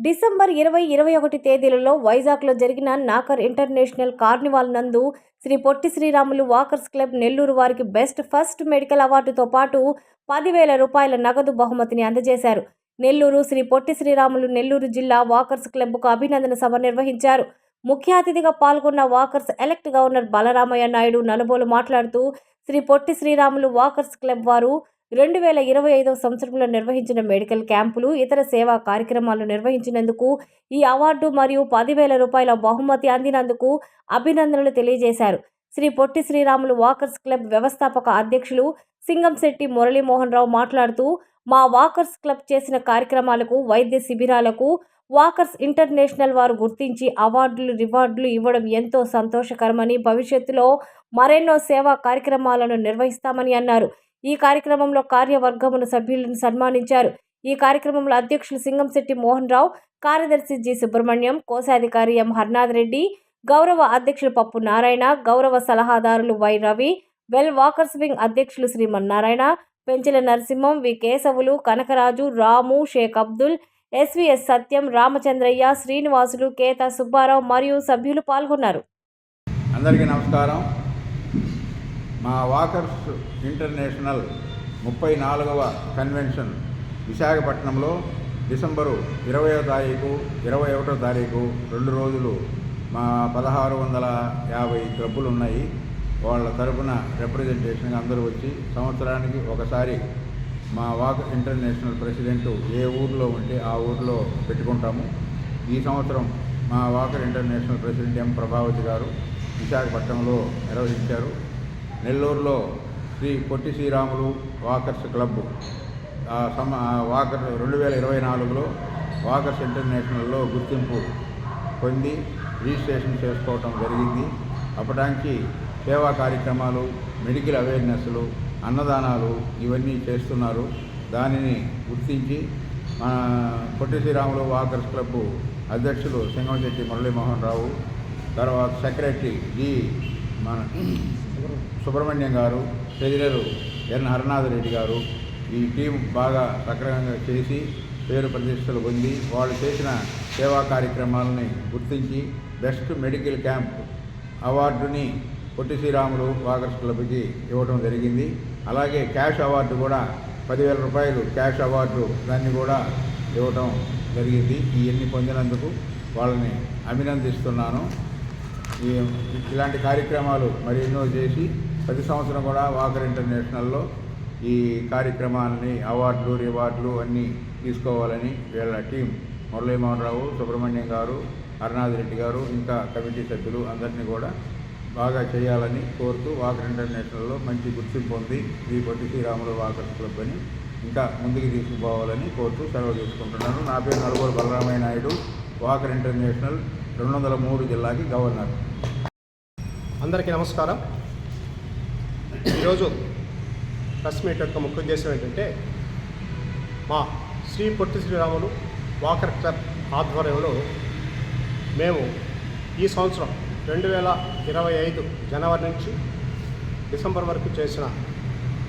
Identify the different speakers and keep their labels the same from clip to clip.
Speaker 1: December ఇరవై ఇరవై ఒకటి తేదీలలో వైజాగ్లో జరిగిన నాకర్ ఇంటర్నేషనల్ కార్నివాల్ నందు శ్రీ పొట్టి శ్రీరాములు వాకర్స్ క్లబ్ నెల్లూరు వారికి బెస్ట్ ఫస్ట్ మెడికల్ అవార్డుతో పాటు పదివేల రూపాయల నగదు బహుమతిని అందజేశారు. నెల్లూరు శ్రీ పొట్టి శ్రీరాములు నెల్లూరు జిల్లా వాకర్స్ క్లబ్కు అభినందన సభ నిర్వహించారు. ముఖ్య అతిథిగా పాల్గొన్న walkers elect governor Balaramayya Naidu Nalubolu మాట్లాడుతూ శ్రీ పొట్టి శ్రీరాములు వాకర్స్ క్లబ్ వారు రెండు వేల ఇరవై ఐదవ సంవత్సరంలో నిర్వహించిన మెడికల్ క్యాంపులు ఇతర సేవా కార్యక్రమాలు నిర్వహించినందుకు ఈ అవార్డు మరియు పదివేల రూపాయల బహుమతి అందినందుకు అభినందనలు తెలియజేశారు. శ్రీ పొట్టి శ్రీరాములు వాకర్స్ క్లబ్ వ్యవస్థాపక అధ్యక్షులు సింగంశెట్టి మురళీమోహన్ రావు మాట్లాడుతూ మా వాకర్స్ క్లబ్ చేసిన కార్యక్రమాలకు వైద్య శిబిరాలకు వాకర్స్ ఇంటర్నేషనల్ వారు గుర్తించి అవార్డులు రివార్డులు ఇవ్వడం ఎంతో సంతోషకరమని భవిష్యత్తులో మరెన్నో సేవా కార్యక్రమాలను నిర్వహిస్తామని అన్నారు. ఈ కార్యక్రమంలో కార్యవర్గమును సభ్యులను సన్మానించారు. ఈ కార్యక్రమంలో అధ్యక్షులు సింగంశెట్టి మోహన్ రావు కార్యదర్శి జి సుబ్రహ్మణ్యం కోశాధికారి ఎం హర్నాథ్ రెడ్డి గౌరవ అధ్యక్షులు పప్పు నారాయణ గౌరవ సలహాదారులు Y Ravi well walkers wing అధ్యక్షులు Srimannarayana Penchala Narasimham V Kesavulu Kanakaraju Ramu Shaik Abdul S V S Satyam Ramachandraiah Srinivasulu Keta Subbarao మరియు సభ్యులు పాల్గొన్నారు.
Speaker 2: అందరికీ నమస్కారం. మా వాకర్స్ ఇంటర్నేషనల్ ముప్పై నాలుగవ కన్వెన్షన్ విశాఖపట్నంలో డిసెంబరు ఇరవయో తారీఖు ఇరవై ఒకటో తారీఖు రెండు రోజులు మా పదహారు వందల యాభై క్లబ్బులు ఉన్నాయి. వాళ్ళ తరపున రిప్రజెంటేషన్గా అందరూ వచ్చి సంవత్సరానికి ఒకసారి మా వాక్ ఇంటర్నేషనల్ ప్రెసిడెంట్ ఏ ఊర్లో ఉంటే ఆ ఊర్లో పెట్టుకుంటాము. ఈ సంవత్సరం మా walker international president M Prabhavathi గారు విశాఖపట్నంలో నిర్వహించారు. నెల్లూరులో శ్రీ పొట్టి శ్రీరాములు వాకర్స్ క్లబ్. సమ వాకర్స్ వాకర్ రెండు వేల ఇరవై నాలుగులో వాకర్స్ ఇంటర్నేషనల్లో గుర్తింపు పొంది రిజిస్ట్రేషన్ చేసుకోవటం జరిగింది. అప్పటానికి సేవా కార్యక్రమాలు మెడికల్ అవేర్నెస్లు అన్నదానాలు ఇవన్నీ చేస్తున్నారు. దానిని గుర్తించి మన పొట్టి శ్రీరాములు వాకర్స్ క్లబ్ అధ్యక్షులు సింగంశెట్టి మురళీమోహన్ రావు తర్వాత సెక్రటరీ జి మన సుబ్రహ్మణ్యం గారు ట్రెజరరు ఎన్. హరనాథ్ రెడ్డి గారు ఈ టీం బాగా సక్రమంగా చేసి పేరు ప్రతిష్టలు పొంది వాళ్ళు చేసిన సేవా కార్యక్రమాలని గుర్తించి బెస్ట్ మెడికల్ క్యాంప్ అవార్డుని పొట్టి శ్రీరాములు వాకర్స్ క్లబ్కి ఇవ్వడం జరిగింది. అలాగే క్యాష్ అవార్డు కూడా పదివేల రూపాయలు క్యాష్ అవార్డు దాన్ని కూడా ఇవ్వటం జరిగింది. ఇవన్నీ పొందినందుకు వాళ్ళని అభినందిస్తున్నాను. ఈ ఇలాంటి కార్యక్రమాలు మరి ఎన్నో చేసి ప్రతి సంవత్సరం కూడా వాకర్ ఇంటర్నేషనల్లో ఈ కార్యక్రమాలని అవార్డులు రివార్డులు అన్నీ తీసుకోవాలని వీళ్ళ టీం మురళీమోహన్ రావు సుబ్రహ్మణ్యం గారు హరనాథ్ రెడ్డి గారు ఇంకా కమిటీ సభ్యులు అందరినీ కూడా బాగా చేయాలని కోరుతూ వాకర్ ఇంటర్నేషనల్లో మంచి గుర్తింపు ఉంది శ్రీ పొట్టి శ్రీరాములు వాకర్ క్లబ్ అని ఇంకా ముందుకు తీసుకుపోవాలని కోరుతూ సెలవు తీసుకుంటున్నాను. నా పేరు నలుగురు బలరామయ్య నాయుడు వాకర్ ఇంటర్నేషనల్ రెండు వందల మూడు జిల్లాకి గవర్నర్.
Speaker 3: అందరికీ నమస్కారం. ఈరోజు ప్రెస్ మీట్ యొక్క ముఖ్య ఉద్దేశం ఏంటంటే మా శ్రీ పొట్టి శ్రీరాములు వాకర్ క్లబ్ ఆధ్వర్యంలో మేము ఈ సంవత్సరం రెండు వేల ఇరవై ఐదు జనవరి నుంచి డిసెంబర్ వరకు చేసిన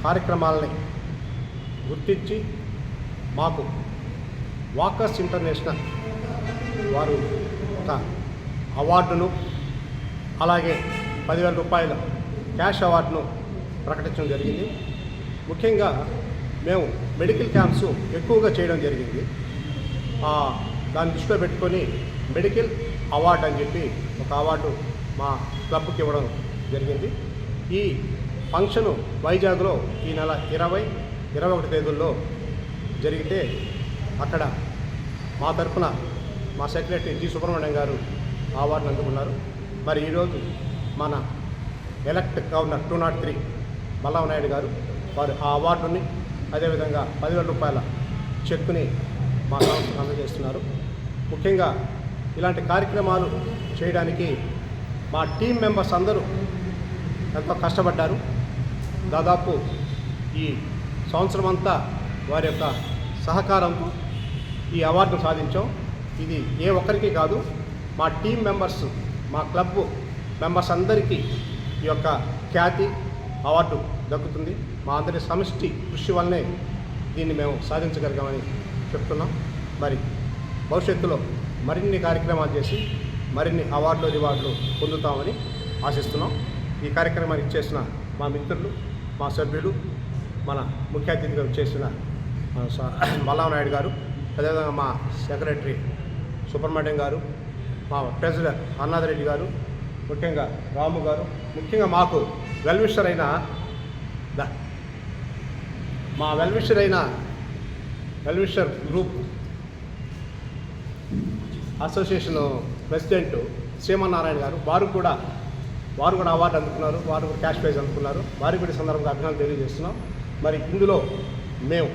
Speaker 3: కార్యక్రమాలని గుర్తించి మాకు వాకర్స్ ఇంటర్నేషనల్ వారు ఒక అవార్డును అలాగే పదివేల రూపాయల క్యాష్ అవార్డును ప్రకటించడం జరిగింది. ముఖ్యంగా మేము మెడికల్ క్యాంప్స్ ఎక్కువగా చేయడం జరిగింది. దాన్ని దృష్టిలో పెట్టుకొని మెడికల్ అవార్డు అని చెప్పి ఒక అవార్డు మా క్లబ్కి ఇవ్వడం జరిగింది. ఈ ఫంక్షను వైజాగ్లో ఈ నెల ఇరవై ఇరవై ఒకటి తేదీల్లో జరిగితే అక్కడ మా తరఫున మా సెక్రటరీ జి సుబ్రహ్మణ్యం గారు అవార్డును అందుకున్నారు మరి ఈరోజు మన elect governor two nought three మల్లావ Naidu గారు వారు ఆ అవార్డుని అదేవిధంగా పదివేల రూపాయల చెక్కుని మా సంస్థకు అందజేస్తున్నారు. ముఖ్యంగా ఇలాంటి కార్యక్రమాలు చేయడానికి మా టీం మెంబర్స్ అందరూ ఎంతో కష్టపడ్డారు. దాదాపు ఈ సంవత్సరం అంతా వారి యొక్క సహకారంతో ఈ అవార్డును సాధించాం. ఇది ఏ ఒక్కరికి కాదు మా టీం మెంబర్స్ మా క్లబ్ మెంబర్స్ అందరికీ ఈ యొక్క ఖ్యాతి అవార్డు దక్కుతుంది. మా అందరి సమిష్టి కృషి వల్లనే దీన్ని మేము సాధించగలిగామని చెప్తున్నాం. మరి భవిష్యత్తులో మరిన్ని కార్యక్రమాలు చేసి మరిన్ని అవార్డులు రివార్డులు పొందుతామని ఆశిస్తున్నాం. ఈ కార్యక్రమాన్ని ఇచ్చేసిన మా మిత్రులు మా సభ్యులు మన ముఖ్య అతిథిగా చేసిన మల్లానాయుడు గారు అదేవిధంగా మా సెక్రటరీ సుబ్రహ్మణ్యం గారు మా ప్రెసిడెంట్ అన్నాథరెడ్డి గారు ముఖ్యంగా రాము గారు ముఖ్యంగా మాకు వెల్విషర్ అయిన మా వెల్విషర్ అయిన wellwisher group association president Srimannarayana గారు వారు కూడా వారు కూడా అవార్డు అందుకున్నారు వారు కూడా క్యాష్ ప్రైజ్ అందుకున్నారు. వారికి కూడా సందర్భంగా అభినందనలు తెలియజేస్తున్నాం. మరి ఇందులో మేము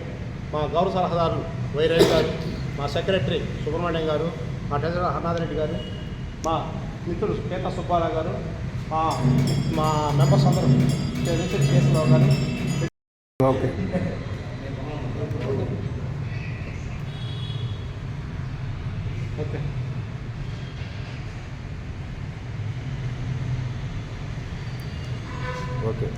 Speaker 3: మా గౌరవ సలహాదారులు వైరవి గారు మా సెక్రటరీ సుబ్రహ్మణ్యం గారు మా ట్రెజరర్ హర్నాథరెడ్డి గారు మా మిత్రుడు కేత సుబ్బారావు గారు మా మా మెంబర్స్ అందరూ కేశవరావు గారు
Speaker 2: ఓకే.
Speaker 3: ఓకే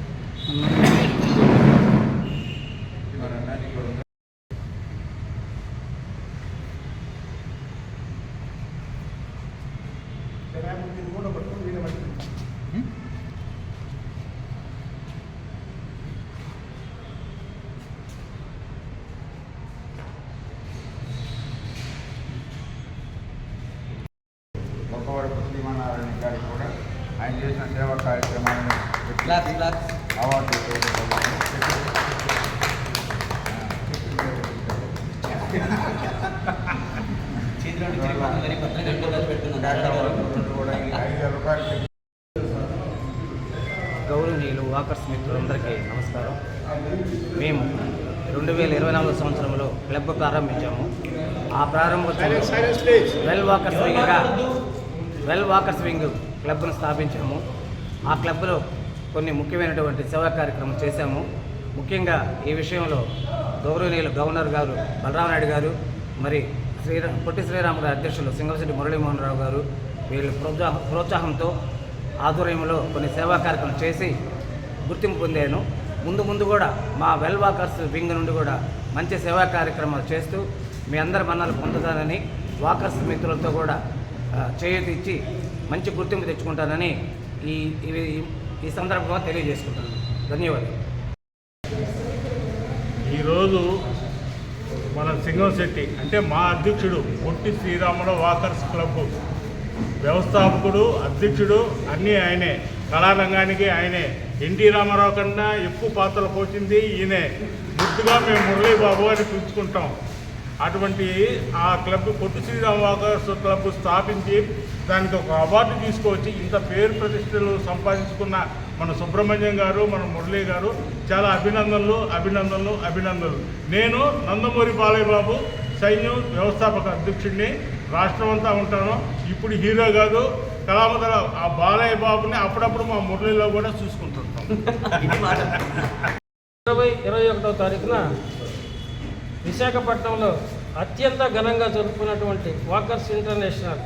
Speaker 2: గొప్పవాడు శ్రీమన్నారాయణ గారికి కూడా ఆయన చేసిన సేవా కార్యక్రమాలను
Speaker 4: Claps, claps.
Speaker 2: అవార్డు
Speaker 4: చేతిలో నుంచి మరి పత్రం కట్టుకుంటారు పెట్టుకున్నాను
Speaker 2: కూడా ఈ ఐదు వేల రూపాయలు చెక్
Speaker 5: గౌరవనీయులు వాకర్స్ మిత్రులందరికీ నమస్కారం. మేము రెండు వేల ఇరవై నాలుగు సంవత్సరంలో క్లబ్ ప్రారంభించాము. ఆ ప్రారంభోత్సవం
Speaker 3: ప్లీజ్
Speaker 5: వెల్ వాకర్స్ వింగ్గా వెల్ వాకర్స్ వింగ్ క్లబ్ను స్థాపించాము. ఆ క్లబ్లో కొన్ని ముఖ్యమైనటువంటి సేవా కార్యక్రమం చేశాము. ముఖ్యంగా ఈ విషయంలో గౌరవనీయులు గవర్నర్ గారు బలరామనాయుడు గారు మరి శ్రీరా పొట్టి శ్రీరాములు అధ్యక్షులు సింగశెట్టి మురళీమోహన్ రావు గారు వీళ్ళ ప్రోత్సాహ ప్రోత్సాహంతో ఆధ్వర్యంలో కొన్ని సేవా కార్యక్రమం చేసి గుర్తింపు పొందాను. ముందు ముందు కూడా మా వెల్ వాకర్స్ వింగ్ నుండి కూడా మంచి సేవా కార్యక్రమాలు చేస్తూ మీ అందరి మన్నలు పొందుతానని వాకర్స్ మిత్రులతో కూడా ఆ, చేయూతి ఇచ్చి మంచి గుర్తింపు తెచ్చుకుంటానని ఈ ఈ సందర్భంగా తెలియజేసుకుంటాను ధన్యవాదాలు.
Speaker 6: ఈరోజు మన సింగంశెట్టి అంటే మా అధ్యక్షుడు పొట్టి శ్రీరాముల వాకర్స్ క్లబ్ వ్యవస్థాపకుడు అధ్యక్షుడు అన్నీ ఆయనే. కళారంగానికి ఆయనే. ఎన్టీ రామారావు కన్నా ఎక్కువ పాత్రలు పోచింది ఈయనే. ముద్దుగా మేము మురళీ బాబు అని పిలుచుకుంటాం. అటువంటి ఆ club Potti Srirama walkers club స్థాపించి దానికి ఒక అవార్డు తీసుకొచ్చి ఇంత పేరు ప్రతిష్టలు సంపాదించుకున్న మన సుబ్రహ్మణ్యం గారు మన మురళీ గారు చాలా అభినందనలు అభినందనలు అభినందనలు. నేను నందమూరి బాలయ్య బాబు సైన్యం వ్యవస్థాపక అధ్యక్షుడిని రాష్ట్రం అంతా ఉంటాను. ఇప్పుడు హీరో కాదు కళామదల ఆ బాలయ్య బాబుని అప్పుడప్పుడు మా మురళిలో కూడా చూసుకుంటుంటాం.
Speaker 7: ఇరవై ఇరవై ఒకటో తారీఖున విశాఖపట్నంలో అత్యంత ఘనంగా జరుపుకున్నటువంటి walkers international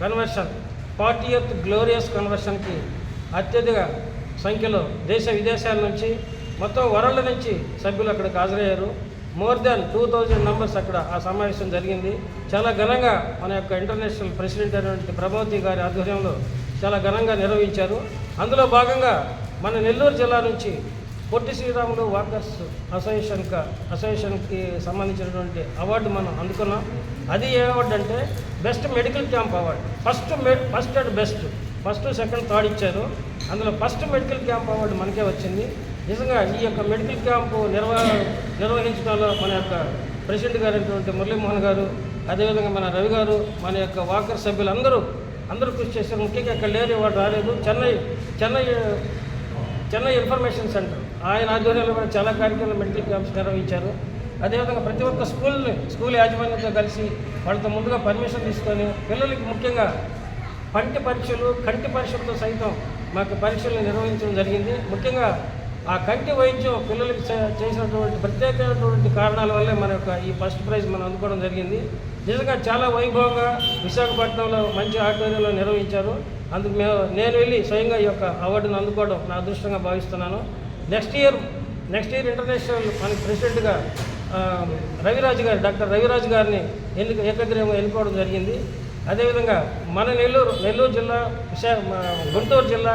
Speaker 7: convention forty eighth glorious కన్వర్షన్కి అత్యధిక సంఖ్యలో దేశ విదేశాల నుంచి మొత్తం వరల్డ్ నుంచి సభ్యులు అక్కడికి హాజరయ్యారు. More than two thousand members అక్కడ ఆ సమావేశం జరిగింది. చాలా ఘనంగా మన యొక్క ఇంటర్నేషనల్ ప్రెసిడెంట్ అయినటువంటి ప్రభావతి గారి ఆధ్వర్యంలో చాలా ఘనంగా నిర్వహించారు. అందులో భాగంగా మన నెల్లూరు జిల్లా నుంచి పొట్టి శ్రీరాములు వాకర్స్ అసోసియేషన్ అసోసియేషన్కి సంబంధించినటువంటి అవార్డు మనం అందుకున్నాం. అది ఏ అవార్డు అంటే best medical camp award. First మె first and best. First second third ఇచ్చారు. అందులో ఫస్ట్ మెడికల్ క్యాంప్ అవార్డు మనకే వచ్చింది. నిజంగా ఈ యొక్క మెడికల్ క్యాంపు నిర్వ నిర్వహించడంలో మన యొక్క ప్రెసిడెంట్ గారైనటువంటి మురళీమోహన్ గారు అదేవిధంగా మన రవి గారు మన యొక్క వాకర్ సభ్యులందరూ అందరూ కృషి చేశారు. ముఖ్యంగా ఇక్కడ లేరు వాడు రాలేదు. Chennai Chennai Chennai information centre. ఆయన ఆధ్వర్యంలో మనం చాలా కార్యక్రమాలు మెడికల్ క్యాంప్స్ నిర్వహించారు. అదేవిధంగా ప్రతి ఒక్క స్కూల్ని స్కూల్ యాజమాన్యంతో కలిసి వాళ్ళతో ముందుగా పర్మిషన్ తీసుకొని పిల్లలకి ముఖ్యంగా పంటి పరీక్షలు కంటి పరీక్షలతో సైతం మాకు పరీక్షలు నిర్వహించడం జరిగింది. ముఖ్యంగా ఆ కంటి వైద్యం పిల్లలకి చే- చేసినటువంటి ప్రత్యేకమైనటువంటి కారణాల వల్లే మన యొక్క ఈ ఫస్ట్ ప్రైజ్ మనం అందుకోవడం జరిగింది. నిజంగా చాలా వైభవంగా విశాఖపట్నంలో మంచి ఆధ్వర్యంలో నిర్వహించారు. అందుకు మేము నేను వెళ్ళి స్వయంగా ఈ యొక్క అవార్డును అందుకోవడం నా అదృష్టంగా భావిస్తున్నాను. Next year next year international మనకి ప్రెసిడెంట్గా రవిరాజు గారు డాక్టర్ రవిరాజు గారిని ఎన్నిక ఏకగ్రీవంగా ఎన్నుకోవడం జరిగింది. అదేవిధంగా మన నెల్లూరు నెల్లూరు జిల్లా విశాఖ గుంటూరు జిల్లా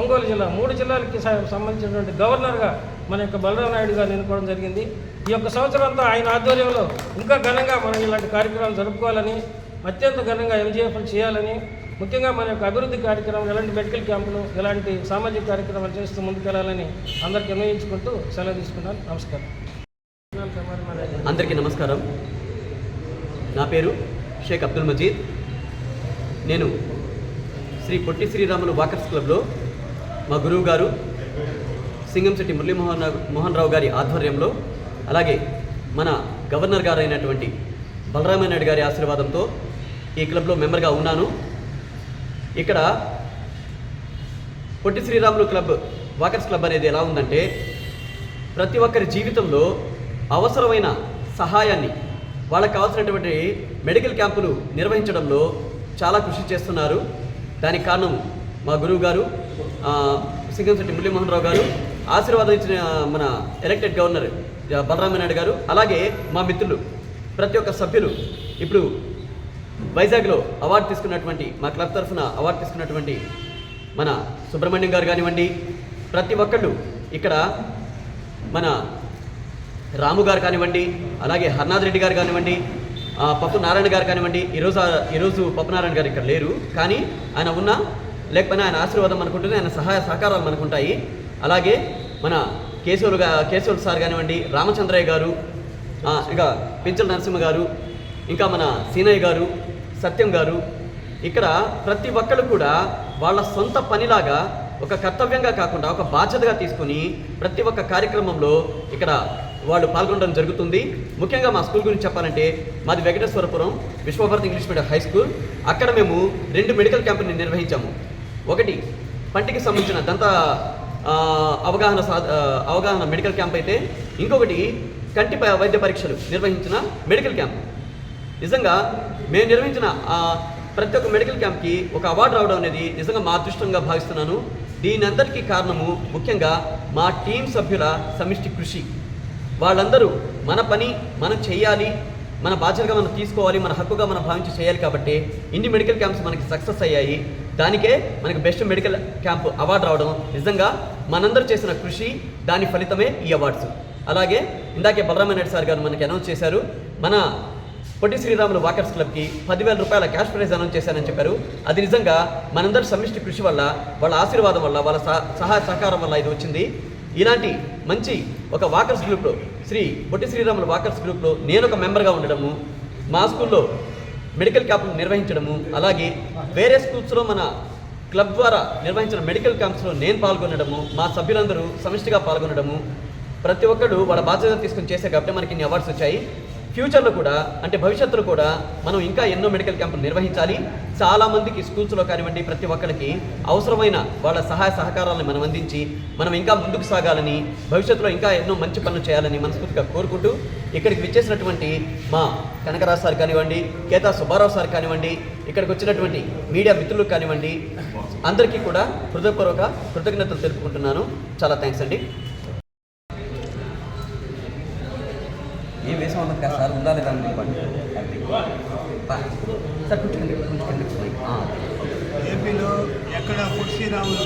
Speaker 7: ఒంగోలు జిల్లా మూడు జిల్లాలకి సంబంధించినటువంటి గవర్నర్గా మన యొక్క బలరాం నాయుడు గారు ఎన్నుకోవడం జరిగింది. ఈ యొక్క సంవత్సరం అంతా ఆయన ఆధ్వర్యంలో ఇంకా ఘనంగా మనం ఇలాంటి కార్యక్రమాలు జరుపుకోవాలని అత్యంత ఘనంగా ఎంజీఎఫ్లు చేయాలని ముఖ్యంగా మన యొక్క అభివృద్ధి కార్యక్రమం ఎలాంటి మెడికల్ క్యాంపులు ఎలాంటి సామాజిక కార్యక్రమాలు చేస్తూ ముందుకెళ్ళాలని అందరికీ నిర్ణయించుకుంటూ సెలవు తీసుకున్నాను. నమస్కారం.
Speaker 8: అందరికీ నమస్కారం. నా పేరు షేక్ అబ్దుల్ మజీద్. నేను శ్రీ పొట్టి శ్రీరాములు వాకర్స్ క్లబ్లో మా గురువు గారు సింగంశెట్టి మురళీమోహన్ మోహన్ రావు గారి ఆధ్వర్యంలో అలాగే మన గవర్నర్ గారైనటువంటి బలరామ నాయుడు గారి ఆశీర్వాదంతో ఈ క్లబ్లో మెంబర్గా ఉన్నాను. ఇక్కడ Potti Sriramulu club walkers club అనేది ఎలా ఉందంటే ప్రతి ఒక్కరి జీవితంలో అవసరమైన సహాయాన్ని వాళ్ళకి కావాల్సినటువంటి మెడికల్ క్యాంపులు నిర్వహించడంలో చాలా కృషి చేస్తున్నారు. దానికి కారణం మా గురువు గారు సింగంశెట్టి మురళీమోహన్ రావు గారు ఆశీర్వాదం ఇచ్చిన మన ఎలక్టెడ్ గవర్నర్ బలరామనాయుడు గారు అలాగే మా మిత్రులు ప్రతి ఒక్క సభ్యులు. ఇప్పుడు వైజాగ్లో అవార్డు తీసుకున్నటువంటి మా క్లబ్ తరఫున అవార్డు తీసుకున్నటువంటి మన సుబ్రహ్మణ్యం గారు కానివ్వండి ప్రతి ఒక్కళ్ళు ఇక్కడ మన రాము గారు కానివ్వండి అలాగే హర్నాథ్ రెడ్డి గారు కానివ్వండి పప్పు నారాయణ గారు కానివ్వండి ఈరోజు ఈరోజు పప్పు నారాయణ గారు ఇక్కడ లేరు. కానీ ఆయన ఉన్న లేకపోయినా ఆయన ఆశీర్వాదం అనుకుంటుంది ఆయన సహాయ సహకారాలు మనకుంటాయి. అలాగే మన కేశవులు గా కేశవులు సార్ కానివ్వండి రామచంద్రయ్య గారు ఇంకా పించల నరసింహ గారు ఇంకా మన సీనయ్య గారు సత్యం గారు ఇక్కడ ప్రతి ఒక్కరు కూడా వాళ్ళ సొంత పనిలాగా ఒక కర్తవ్యంగా కాకుండా ఒక బాధ్యతగా తీసుకొని ప్రతి ఒక్క కార్యక్రమంలో ఇక్కడ వాళ్ళు పాల్గొనడం జరుగుతుంది. ముఖ్యంగా మా స్కూల్ గురించి చెప్పాలంటే మాది Venkateswarapuram Vishwabharati English medium high school. అక్కడ మేము రెండు మెడికల్ క్యాంపుని నిర్వహించాము. ఒకటి పంటికి సంబంధించిన దంత అవగాహన అవగాహన మెడికల్ క్యాంప్ అయితే ఇంకొకటి కంటి వైద్య పరీక్షలు నిర్వహించిన మెడికల్ క్యాంప్. నిజంగా మేము నిర్వహించిన ఆ, ప్రతి ఒక్క మెడికల్ క్యాంప్కి ఒక అవార్డు రావడం అనేది నిజంగా మా అదృష్టంగా భావిస్తున్నాను. దీని అందరికీ కారణము ముఖ్యంగా మా టీం సభ్యుల సమిష్టి కృషి. వాళ్ళందరూ మన పని మనం చేయాలి మన బాధ్యతగా మనం తీసుకోవాలి మన హక్కుగా మనం భావించి చేయాలి కాబట్టి ఇన్ని మెడికల్ క్యాంప్స్ మనకి సక్సెస్ అయ్యాయి. దానికే మనకి బెస్ట్ మెడికల్ క్యాంప్ అవార్డు రావడం నిజంగా మనందరూ చేసిన కృషి దాని ఫలితమే ఈ అవార్డ్స్. అలాగే ఇందాకే బలరామ నాయుడు సార్ గారు మనకి అనౌన్స్ చేశారు మన పొట్టి శ్రీరాములు వాకర్స్ క్లబ్కి పదివేల రూపాయల క్యాష్ ప్రైజ్ అనౌన్స్ చేశానని చెప్పారు. అది నిజంగా మనందరి సమిష్టి కృషి వల్ల వాళ్ళ ఆశీర్వాదం వల్ల వాళ్ళ సహ- సహాయ సహకారం వల్ల ఇది వచ్చింది. ఇలాంటి మంచి ఒక వాకర్స్ గ్రూప్లో శ్రీ పొట్టి శ్రీరాములు వాకర్స్ గ్రూప్లో నేను ఒక మెంబర్గా ఉండడము మా స్కూల్లో మెడికల్ క్యాంపులు నిర్వహించడము అలాగే వేరే స్కూల్స్లో మన క్లబ్ ద్వారా నిర్వహించిన మెడికల్ క్యాంప్స్లో నేను పాల్గొనడము మా సభ్యులందరూ సమిష్టిగా పాల్గొనడము ప్రతి ఒక్కడు వాళ్ళ బాధ్యత తీసుకొని చేసే కాబట్టి మనకి ఇన్ని అవార్డ్స్ వచ్చాయి. ఫ్యూచర్లో కూడా అంటే భవిష్యత్తులో కూడా మనం ఇంకా ఎన్నో మెడికల్ క్యాంపులు నిర్వహించాలి. చాలా మందికి స్కూల్స్లో కానివ్వండి ప్రతి ఒక్కరికి అవసరమైన వాళ్ళ సహాయ సహకారాలను మనం అందించి మనం ఇంకా ముందుకు సాగాలని భవిష్యత్తులో ఇంకా ఎన్నో మంచి పనులు చేయాలని మనస్ఫూర్తిగా కోరుకుంటూ ఇక్కడికి విచ్చేసినటువంటి మా కనకరాజ్ సార్ కానివ్వండి కేతా సుబ్బారావు సార్ కానివ్వండి ఇక్కడికి వచ్చినటువంటి మీడియా మిత్రులకు కానివ్వండి అందరికీ కూడా హృదయపూర్వక కృతజ్ఞతలు తెలుపుకుంటున్నాను. చాలా థ్యాంక్స్ అండి.
Speaker 4: ఏం వేసాం అన్నది కాదు సార్ ఉందా లేదా అని చెప్పండి
Speaker 8: సార్ కూర్చోండి కూర్చోండి. ఆ.
Speaker 9: ఏపీలో ఎక్కడ శ్రీరాములు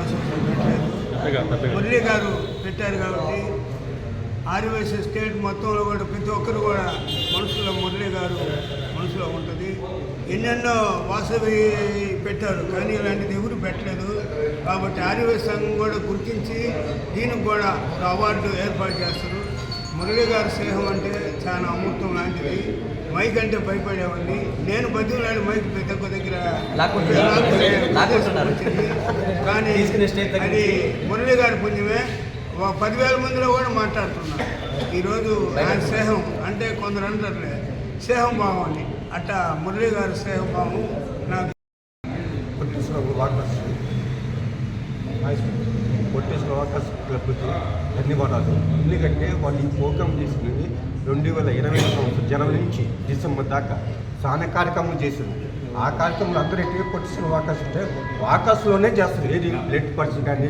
Speaker 9: అసోసియేషన్ పెట్టలేదు మురళీ గారు పెట్టారు కాబట్టి ఆర్యవైశ్య స్టేట్ మొత్తంలో కూడా ప్రతి ఒక్కరు కూడా మనసులో మురళీ గారు మనసులో ఉంటుంది. ఎన్నెన్నో వాసవి పెట్టారు కానీ ఇలాంటిది ఎవరు పెట్టలేదు. కాబట్టి ఆర్యవైశ్య సంఘం కూడా గుర్తించి దీనికి కూడా అవార్డు ఏర్పాటు చేస్తారు. మురళి గారి స్నేహం అంటే చాలా అమృతం లాంటిది. మైక్ అంటే భయపడేవాడిని. నేను బతికినాడు మైక్ పెద్ద దగ్గర. కానీ అది మురళి గారి పుణ్యమే. ఒక పదివేల మందిలో కూడా మాట్లాడుతున్నారు. ఈరోజు ఆయన స్నేహం అంటే కొందరు అంటారులే. స్నేహం అని అట్టా మురళి గారి స్నేహం భావం నాకు
Speaker 10: పొట్టిశ్వర వాకర్స్. పొట్టిశ్వర వాకర్స్ క్లబ్కి ధన్యవాదాలు. ఎందుకంటే వాళ్ళు ఈ ప్రోగ్రామ్ తీసుకుని రెండు వేల ఇరవై సంవత్సరం జనవరి నుంచి డిసెంబర్ దాకా చాలా కార్యక్రమం చేసింది. ఆ కార్యక్రమంలో అందరూ ఏంటి కొట్టిస్తున్న వాకర్స్ ఉంటే వాకర్స్లోనే చేస్తారు. ఏది బ్లడ్ పరీక్ష కానీ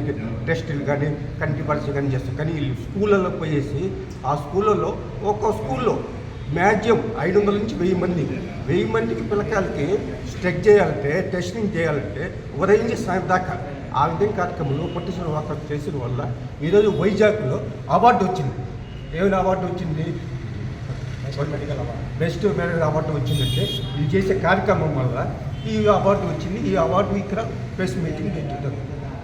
Speaker 10: టెస్టులు కానీ కంటి పరీక్ష కానీ చేస్తారు. కానీ వీళ్ళు స్కూళ్ళలో పోయేసి ఆ స్కూళ్ళలో ఒక్కో స్కూల్లో మ్యాక్సిమం ఐదు వందల నుంచి వెయ్యి మంది వెయ్యి మందికి పిల్లకాయలకి స్ట్రెక్ చేయాలంటే టెస్టింగ్ చేయాలంటే ఉదయం నుంచి సాయం దాకా ఆ విధంగా కార్యక్రమంలో పొట్టిసిన వాకర్స్ చేసిన వల్ల ఈరోజు వైజాగ్లో అవార్డు వచ్చింది. ఏమైనా అవార్డు వచ్చింది? Best medical award. వచ్చిందంటే ఇది చేసే కార్యక్రమం వల్ల ఈ అవార్డు వచ్చింది. ఈ అవార్డు ఇక్కడ ప్రెస్ మీటింగ్ పెట్టుతారు